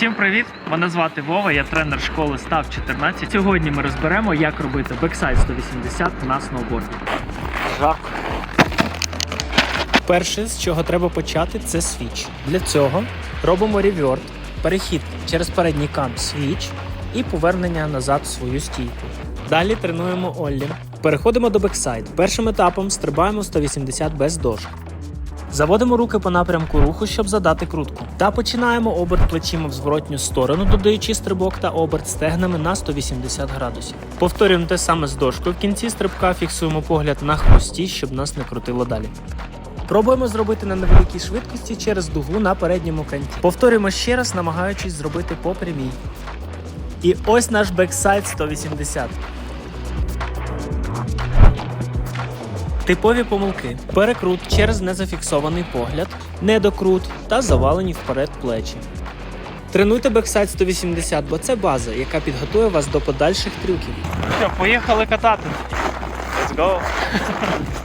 Всім привіт! Мене звати Вова, я тренер школи Став 14. Сьогодні ми розберемо, як робити бексайд 180 на сноуборді. Жарко. Перше, з чого треба почати, це свіч. Для цього робимо реверт, перехід через передній кант свіч і повернення назад в свою стійку. Далі тренуємо Оллі. Переходимо до бексайд. Першим етапом стрибаємо 180 без дошк. Заводимо руки по напрямку руху, щоб задати крутку. Та починаємо оберт плечима в зворотню сторону, додаючи стрибок та оберт стегнами на 180 градусів. Повторюємо те саме з дошкою. В кінці стрибка фіксуємо погляд на хвості, щоб нас не крутило далі. Пробуємо зробити на невеликій швидкості через дугу на передньому канті. Повторюємо ще раз, намагаючись зробити по прямій. І ось наш бексайд 180. Типові помилки: перекрут через незафіксований погляд, недокрут та завалені вперед плечі. Тренуйте бексайд 180, бо це база, яка підготує вас до подальших трюків. Все, поїхали катати. Let's go!